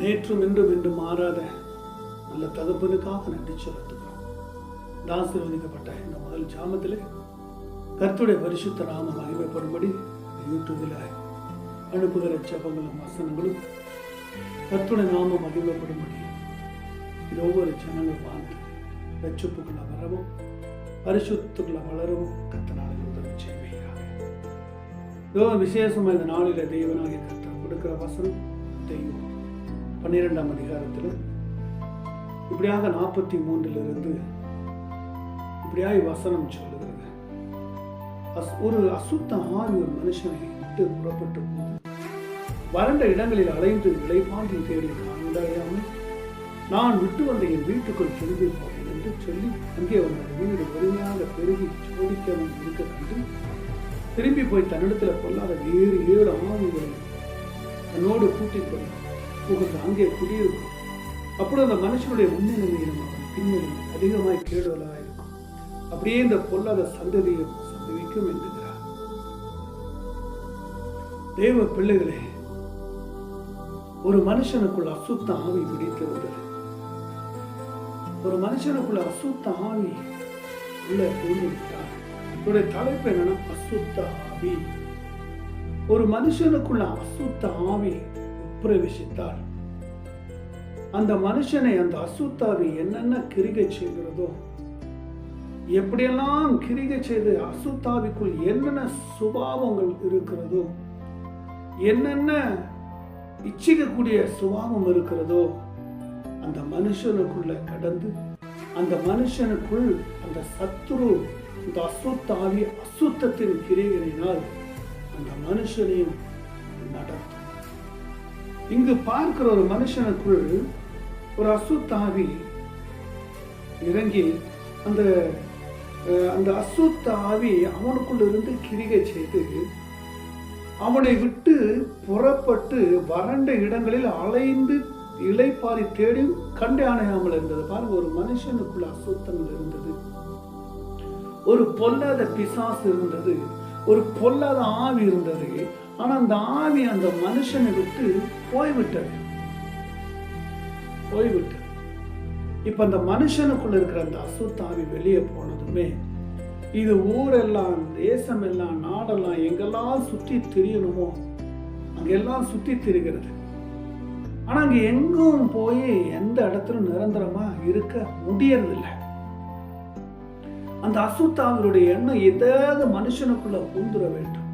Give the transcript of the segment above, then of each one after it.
நேற்றும் இன்றும் என்று மாறாத நல்ல தகப்பனுக்காக நன்றி செலுத்துகிறோம். ஆசீர்வதிக்கப்பட்ட இந்த முதல் ஜாமத்தில் கர்த்துடைய பரிசுத்த நாம மகிமைப்படும்படி யூடியூபில் அனுப்புகிற ஜபங்களும் வசனங்களும் கர்த்துடைய நாம மகிமைப்படும்படி இது ஒவ்வொரு ஜனங்களும் வாழ்ந்து ரட்சிப்புக்குள்ள வரவும் பரிசுத்துக்குள்ள வளரவும் கத்தனாலே உதவி செய்வீராக. இதோ விசேஷமா இந்த நாளில தெய்வனாகிய கர்த்தர் கொடுக்கிற வசனம் தெய்வம். பன்னிரெண்டாம் அதிகாரத்தில் இப்படியாக நாற்பத்தி மூன்றிலிருந்து இப்படியாய் வசனம் சொல்லுகிறது. அஸ்- ஒரு அசுத்த ஆவி ஒரு மனுஷனை விட்டு புறப்பட்டு போது வறண்ட இடங்களில் அலைந்து இலைப்பாங்கி தேடி காண்டாயாமல் நான் விட்டு வந்த என் வீட்டுக்குள் திரும்பி போவேன் என்று சொல்லி அங்கே அவனது வீடு வலிமையாக பெருகி சோதிக்கவும் இருக்க கண்டு திரும்பி போய் தன்னிடத்துல கொள்ளாத வேறு ஏழு ஆவிகளை தன்னோடு கூட்டிக் கொண்டு புகுந்து அங்கே குடியிருக்கும். அப்படி அந்த மனுஷனுடைய முன்னிலையிலும் பின்னணி அதிகமாய் கேடுதலாக இருக்கும். அப்படியே இந்த பொல்லாத சந்ததியும் சம்பவிக்கும் என்கிறார். தேவ பிள்ளைகளே ஒரு மனுஷனுக்குள் அசுத்த ஆவி பிடித்து வந்தது ஒரு மனுஷனுக்குள்ள அசுத்த ஆவி உள்ள பூந்து விட்டார். இதோடைய தலைப்பு என்னன்னா அசுத்த ஆவி. ஒரு மனுஷனுக்குள்ள அசுத்த ஆவி பிரவேசித்தார். அந்த மனுஷனை அந்த அசுத்தாவி என்னென்ன கிரிகை செய்கிறதோ எப்படியெல்லாம் கிரிகை செய்து அசுத்தாவிக்குள் என்னென்ன சுபாவங்கள் இருக்கிறதோ என்னென்ன இச்சிக்கக்கூடிய சுபாவம் இருக்கிறதோ அந்த மனுஷனுக்குள்ள கடந்து அந்த மனுஷனுக்குள் அந்த சத்துரு அந்த அசுத்தாவி அசுத்தத்தின் கிரிகளினால் அந்த மனுஷனையும் நடத்தும். இங்கு பார்க்கிற ஒரு மனுஷனுக்குள் ஒரு அசுத்தாவி இறங்கி அந்த அஹ், அந்த அசுத்த ஆவி அவனுக்குள்ள இருந்து கிரிகை செய்து அவனை விட்டு புறப்பட்டு வறண்ட இடங்களில் அலைந்து இலைப்பாரி தேடி கண்டு அணையாமல் இருந்தது. பாருங்க ஒரு மனுஷனுக்குள்ள அசுத்தங்கள் இருந்தது. ஒரு பொல்லாத பிசாசு இருந்தது. ஒரு பொல்லாத ஆவி இருந்தது. ஆனா அந்த ஆவி அந்த மனுஷனை விட்டு போய்விட்டது. போய்விட்டது. இப்ப அந்த மனுஷனுக்குள்ள இருக்கிற அந்த அசுத்த ஆவி வெளியே போனதுமே இது ஊரெல்லாம் தேசம் எல்லாம் நாடெல்லாம் எங்கெல்லாம் சுற்றி திரியணுமோ அங்கெல்லாம் சுற்றி திரிகிறது. ஆனா அங்க எங்கும் போய் எந்த இடத்துல நிரந்தரமா இருக்க முடியறதில்லை. அந்த அசுத்தாவினுடைய எண்ணம் ஏதாவது மனுஷனுக்குள்ள பூந்துட வேண்டும்.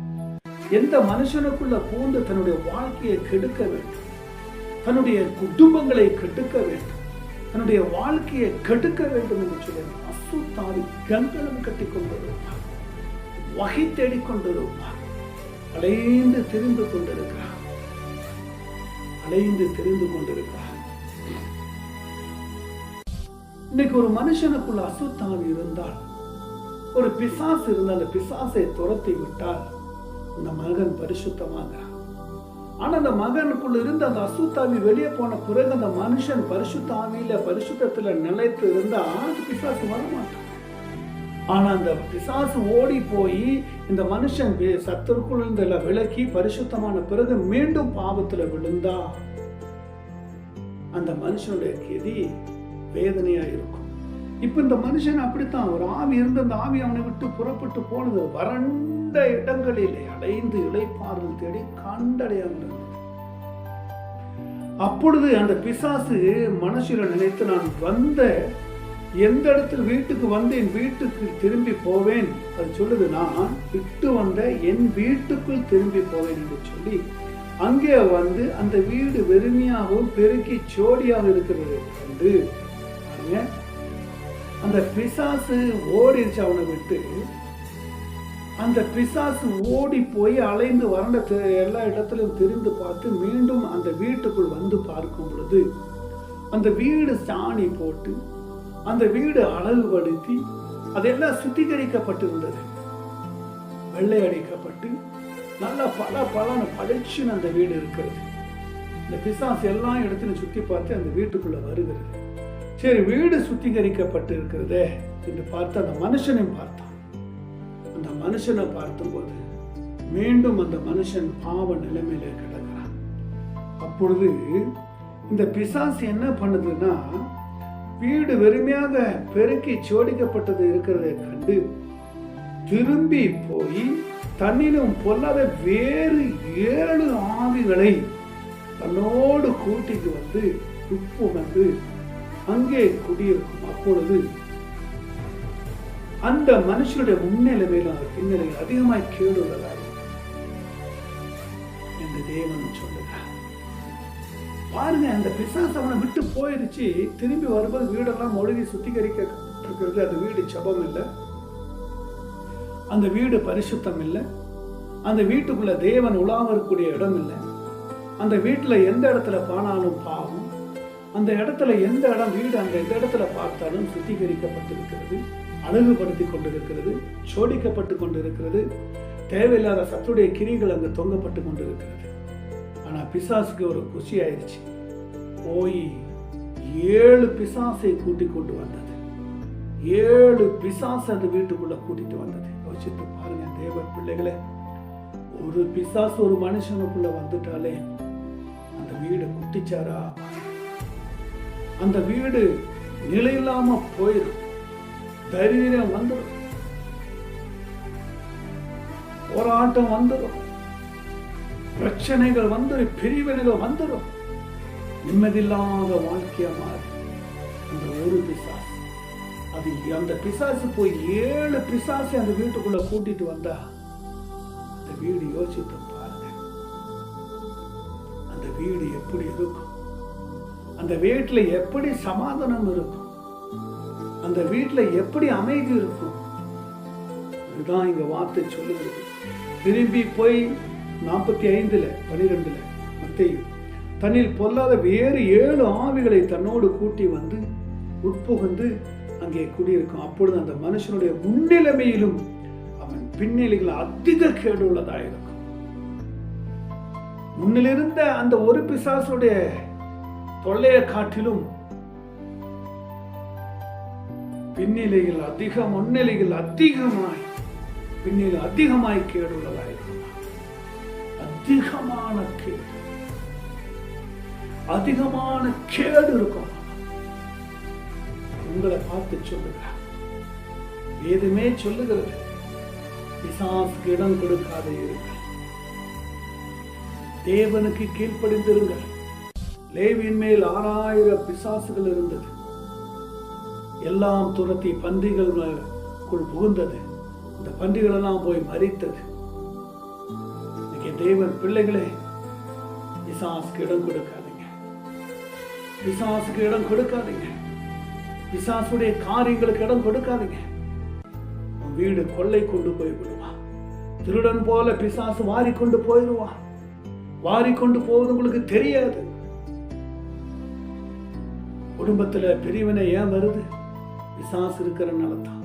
எந்த மனுஷனுக்குள்ள பூந்து தன்னுடைய வாழ்க்கையை கெடுக்க வேண்டும்? தன்னுடைய குடும்பங்களை கெடுக்க வேண்டும். தன்னுடைய வாழ்க்கையை கெடுக்க வேண்டும் என்று சொல்லி அசுத்தாவி கங்கணம் கட்டி கொண்டிருப்பார். வகை தேடிக் கொண்டிருப்பார். அலைந்து தெரிந்து கொண்டிருக்கிறார். அலைந்து தெரிந்து கொண்டிருக்கிறார். இன்னைக்கு ஒரு மனுஷனுக்குள்ள அசுத்தாவி இருந்தால் ஒரு பிசாசு இருந்தால் அந்த பிசாசை துரத்தி விட்டால் அந்த மகன் பரிசுத்தமாகிறான் ஆனா அந்த மகனுக்குள்ள இருந்து அந்த அசுத்தாவி வெளியே போன பிறகு அந்த மனுஷன் பரிசுத்த ஆவியில பரிசுத்தத்துல நிலைத்து இருந்தா அந்த பிசாசு வரமாட்டான். ஆனா அந்த பிசாசு ஓடி போய் இந்த மனுஷன் வி- சத்துருக்குள் இருந்து விலக்கி பரிசுத்தமான பிறகு மீண்டும் பாவத்துல விழுந்தா. அந்த மனுஷனுடைய கெதி வேதனையா இருக்கும். இப்ப இந்த மனுஷன் அப்படித்தான். ஒரு ஆவி இருந்த அந்த ஆவி அவனை விட்டு புறப்பட்டு போனது. வறண்ட இடங்களிலே அலைந்து இளைப்பாறுதல் தேடி கண்டடையாமல் அப்பொழுது அந்த பிசாசு மனசுல நினைத்து நான் வந்த எந்த இடத்துல வீட்டுக்கு வந்து என் வீட்டுக்கு திரும்பி போவேன்? அது சொல்லுது நான் விட்டு வந்த என் வீட்டுக்குள் திரும்பி போவேன் என்று சொல்லி அங்கே வந்து அந்த வீடு வெறுமையாகவும் பெருக்கி சோடியாக இருக்கிறது என்று அந்த பிசாசு ஓடிடுச்சு அவனை விட்டு. அந்த பிசாசு ஓடி போய் அலைந்து வறண்ட தெ- எல்லா இடத்துலையும் திரிந்து பார்த்து மீண்டும் அந்த வீட்டுக்குள் வந்து பார்க்கும் பொழுது அந்த வீடு சாணி போட்டு அந்த வீடு அழகுபடுத்தி அதெல்லாம் சுத்திகரிக்கப்பட்டிருந்தது. வெள்ளை அடிக்கப்பட்டு நல்லா பல பலன பளிச்சுன்னு அந்த வீடு இருக்கிறது. இந்த பிசாசு எல்லா இடத்துலையும் சுத்தி பார்த்து அந்த வீட்டுக்குள்ள வருகிறது. சரி வீடு சுத்திகரிக்கப்பட்டு இருக்கிறதே என்று பார்த்து அந்த மனுஷனையும் பார்த்தான். அந்த மனுஷனை பார்த்தபோது மீண்டும் அந்த மனுஷன் பாவ நிலைமையில கிடக்கிறான். அப்பொழுது இந்த பிசாசு என்ன பண்ணுதுன்னா வீடு வெறுமையாக பெருக்கி சோடிக்கப்பட்டது இருக்கிறதை கண்டு திரும்பி போய் தன்னிலும் பொல்லாத வேறு ஏழு ஆவிகளை தன்னோடு கூட்டிட்டு வந்து உப்பு வந்து அங்கே குடியிருக்கும். அப்பொழுது அந்த மனுஷனுடைய முன்னிலைமையிலும் அந்த பின்னிலையில் அதிகமாய் கேடுவதாக என்று தேவன் சொல்லுகிறார். பாருங்க அந்த பிசாசு அவனை விட்டு போயிருச்சு. திரும்பி வரும்போது வீடெல்லாம் மொழிகி சுத்திகரிக்கப்பட்டிருக்கிறது. அந்த வீடு ஜபம் இல்லை. அந்த வீடு பரிசுத்தம் இல்லை. அந்த வீட்டுக்குள்ள தேவன் உலாம இருக்கக்கூடிய இடம் இல்லை. அந்த வீட்டில் எந்த இடத்துல பானாலும் பாவம். அந்த இடத்துல எந்த இடம் வீடு அந்த எந்த இடத்துல பார்த்தாலும் சுத்திகரிக்கப்பட்டிருக்கிறது. அழகுபடுத்தி கொண்டிருக்கிறது சோடிக்கப்பட்டு கொண்டிருக்கிறது. தேவையில்லாத சத்துடைய கிரிகள் அங்கு தொங்கப்பட்டு கொண்டிருக்கிறது. ஆனால் பிசாசுக்கு ஒரு குஷி ஆயிடுச்சு போய் ஏழு பிசாசை கூட்டி கொண்டு வந்தது. ஏழு பிசாசு அந்த வீட்டுக்குள்ள கூட்டிட்டு வந்தது. யோசித்து பாருங்க தேவ பிள்ளைகளே ஒரு பிசாசு ஒரு மனுஷனுக்குள்ள வந்துட்டாலே அந்த வீடு குட்டிச்சாரா? அந்த வீடு நிலையில்லாம போயிடும் தைரியம் வந்துடும் போராட்டம் வந்துடும் பிரச்சனைகள் வந்துடும் பிரிவினைகள் வந்துடும் நிம்மதியில்லாத வாழ்க்கையா மாறி. அந்த ஒரு பிசாசு அது அந்த பிசாசு போய் ஏழு பிசாசு அந்த வீட்டுக்குள்ள கூட்டிட்டு வந்தா அந்த வீடு யோசித்து பாருங்க. அந்த வீடு எப்படி இருக்கும்? அந்த வீட்டுல எப்படி சமாதானம் இருக்கும்? அந்த வீட்டில் எப்படி அமைதி இருக்கும்? இதுதான் இங்க வார்த்தை சொல்லுகிறது. திரும்பி போய் நாற்பத்தி ஐந்துல பனிரெண்டில் மத்தையும் தன்னில் பொல்லாத வேறு ஏழு ஆவிகளை தன்னோடு கூட்டி வந்து உட்புகுந்து அங்கே குடியிருக்கும். அப்பொழுது அந்த மனுஷனுடைய முன்னிலைமையிலும் அவன் பின்னிலைகள் அதிக கேடு உள்ளதாக இருக்கும். முன்னிலிருந்த அந்த ஒரு பிசாசுடைய தொல்லையை காட்டிலும் பின்னிலையில் அதிக முன்னிலையில் அதிகமாய் பின்னில் அதிகமாய் கேடுள்ளதாயிருக்கும் அதிகமான கேடு. அதிகமான கேடு இருக்கும். உங்களை பார்த்து சொல்லுங்க. வேதமே சொல்லுகிறது. பிசாசுக்கு இடம் கொடுக்காத இருங்கள். தேவனுக்கு கீழ்ப்படிந்திருங்கள். லேவின் மேல் ஆறாயிரம் பிசாசுகள் இருந்தது. எல்லாம் துரத்தி பன்றிகளுக்குள் புகுந்தது. இந்த பன்றிகள் எல்லாம் போய் மறித்தது இன்னைக்கு தேவன் பிள்ளைகளே பிசாசுக்கு இடம் கொடுக்காதீங்க. பிசாசுக்கு இடம் கொடுக்காதீங்க. பிசாசுடைய காரியங்களுக்கு இடம் கொடுக்காதீங்க. உன் வீடு கொள்ளை கொண்டு போய் விடுவான் திருடன் போல பிசாசு வாரி கொண்டு போயிடுவான் வாரி கொண்டு போவது உங்களுக்கு தெரியாது. குடும்பத்துல பிரிவினை ஏன் வருது? பிசாசு இருக்கிறனால தான்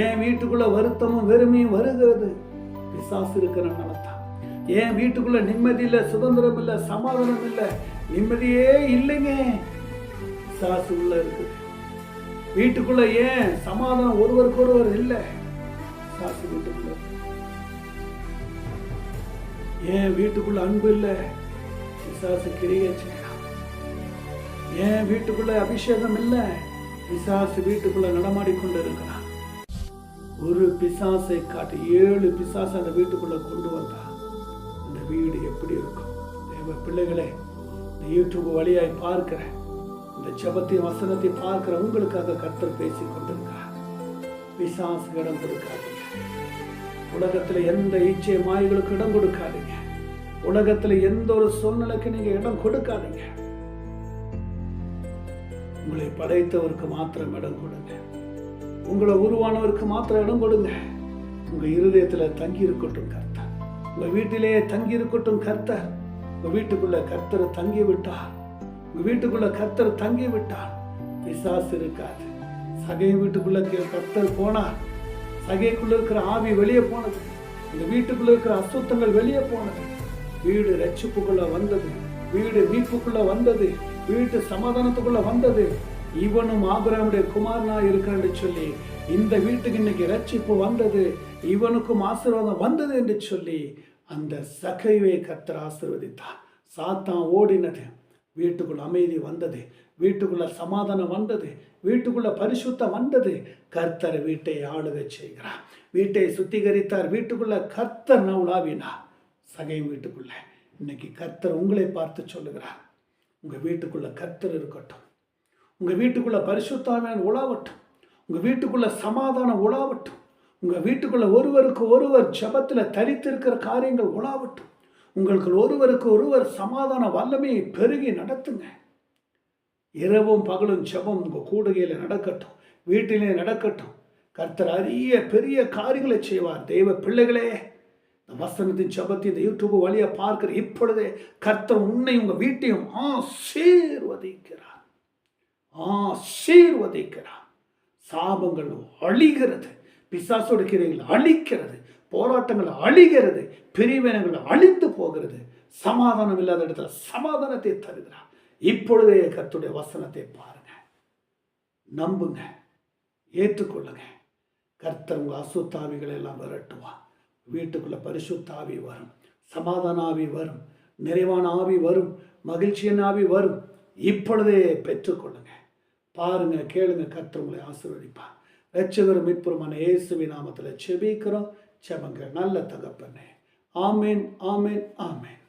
என் வீட்டுக்குள்ள வருத்தமும் வெறுமையும் வருகிறது. பிசாசு இருக்கிறனால தான் ஏன் வீட்டுக்குள்ள நிம்மதி இல்லை சுதந்திரம் இல்லை சமாதானம் இல்லை. நிம்மதியே இல்லைங்க. பிசாசு உள்ள இருக்குது வீட்டுக்குள்ள ஏன் சமாதானம் ஒருவருக்கு ஒருவர் இல்லை? பிசாசு வீட்டுக்குள்ள. ஏன் வீட்டுக்குள்ள அன்பு இல்லை? பிசாசு கிரியை செய்யலாம் ஏன் வீட்டுக்குள்ள அபிஷேகம் இல்லை? பிசாசு வீட்டுக்குள்ள நடமாடி இருக்கிறான் ஒரு பிசாசை காட்டி ஏழு பிசாசு அந்த வீட்டுக்குள்ள கொண்டு வந்தா அந்த வீடு எப்படி இருக்கும்? தேவ பிள்ளைகளே இந்த யூடியூப் வழியாய் பார்க்கிற இந்த ஜெபத்தையும் வசனத்தை பார்க்கிற உங்களுக்காக கர்த்தர் பேசி கொண்டிருக்கிறார். பிசாசு இடம் கொடுக்காதீங்க உலகத்துல எந்த இச்சை மாய்களுக்கு இடம் கொடுக்காதீங்க. உலகத்துல எந்த ஒரு சூழ்நிலைக்கு நீங்க இடம் கொடுக்காதீங்க. உங்களை படைத்தவருக்கு மாத்திரம் இடம் கொடுங்க. உங்களை உருவானவருக்கு மாத்திரம் இடம் கொடுங்க. உங்கள் இருதயத்தில் தங்கி இருக்கட்டும் கர்த்தர். உங்கள் வீட்டிலேயே தங்கி இருக்கட்டும் கர்த்தர். உங்கள் வீட்டுக்குள்ளே கர்த்தரை தங்கி விட்டார் உங்கள் வீட்டுக்குள்ளே கர்த்தர் தங்கி விட்டார் பிசாசு இருக்காது. சகை வீட்டுக்குள்ளே கர்த்தர் போனார். சகைக்குள்ளே இருக்கிற ஆவி வெளியே போனது. இந்த வீட்டுக்குள்ளே இருக்கிற அசுத்தங்கள் வெளியே போனது. வீடு ரட்சிப்புக்குள்ளே வந்தது. வீடு மீட்புக்குள்ள வந்தது வீட்டு சமாதானத்துக்குள்ள வந்தது. இவனும் ஆபிரகாமுடைய குமாரனா இருக்கான்னு சொல்லி இந்த வீட்டுக்கு இன்னைக்கு ரட்சிப்பு வந்தது இவனுக்கும் ஆசீர்வாதம் வந்தது என்று சொல்லி அந்த சகைவை கத்தர் ஆசீர்வதித்தார். சாத்தான் ஓடினது. வீட்டுக்குள்ள அமைதி வந்தது. வீட்டுக்குள்ள சமாதானம் வந்தது. வீட்டுக்குள்ள பரிசுத்தம் வந்தது. கர்த்தர் வீட்டை ஆளுகை செய்கிறார். வீட்டை சுத்திகரித்தார். வீட்டுக்குள்ள கர்த்தர் உலாவினார் சகை வீட்டுக்குள்ள. இன்னைக்கு கர்த்தர் உங்களை பார்த்து சொல்லுகிறார். உங்கள் வீட்டுக்குள்ள கர்த்தர் இருக்கட்டும். உங்கள் வீட்டுக்குள்ள பரிசுத்தாவின் உலாவட்டும். உங்கள் வீட்டுக்குள்ள சமாதானம் உலாவட்டும். உங்கள் வீட்டுக்குள்ள ஒருவருக்கு ஒருவர் ஜபத்தில் தரித்திருக்கிற காரியங்கள் உலாவட்டும். உங்களுக்கு ஒருவருக்கு ஒருவர் சமாதான வல்லமையை பெருகி நடத்துங்க. இரவும் பகலும் ஜெபம் உங்கள் கூடுகையில் நடக்கட்டும். வீட்டிலே நடக்கட்டும். கர்த்தர் அரிய பெரிய காரியங்களை செய்வார். தெய்வ பிள்ளைகளே இந்த வசனத்தின் ஜபத்தை இந்த யூடியூப் வழியாக பார்க்கிற இப்பொழுதே கர்த்தர் உன்னை உங்கள் வீட்டையும் ஆசீர்வதிக்கிறார். ஆசீர்வதிக்கிறார். சாபங்கள் அழிகிறது. பிசாசோட கிரைகள் அழிக்கிறது. போராட்டங்கள் அழிகிறது. பிரிவினங்கள் அழிந்து போகிறது. சமாதானம் இல்லாத இடத்துல சமாதானத்தை தருகிறார். இப்பொழுதே கர்த்தருடைய வசனத்தை பாருங்க. நம்புங்க. ஏற்றுக்கொள்ளுங்க. கர்த்தர் உங்கள் அசுத்தாவிகளை எல்லாம் விரட்டுவான் வீட்டுக்குள்ள பரிசுத்தாவி வரும். சமாதான ஆவி வரும். நிறைவான ஆவி வரும். மகிழ்ச்சியின் ஆவி வரும். இப்பொழுதே பெற்றுக்கொள்ளுங்க. பாருங்க கேளுங்க கர்த்தர் உங்களை ஆசீர்வதிப்பார். ரட்சகரும் மீட்புறமான இயேசுவி நாமத்தில் செபிக்கிறோம் செபங்க நல்ல தகப்பண்ணே ஆமேன் ஆமேன் ஆமேன்.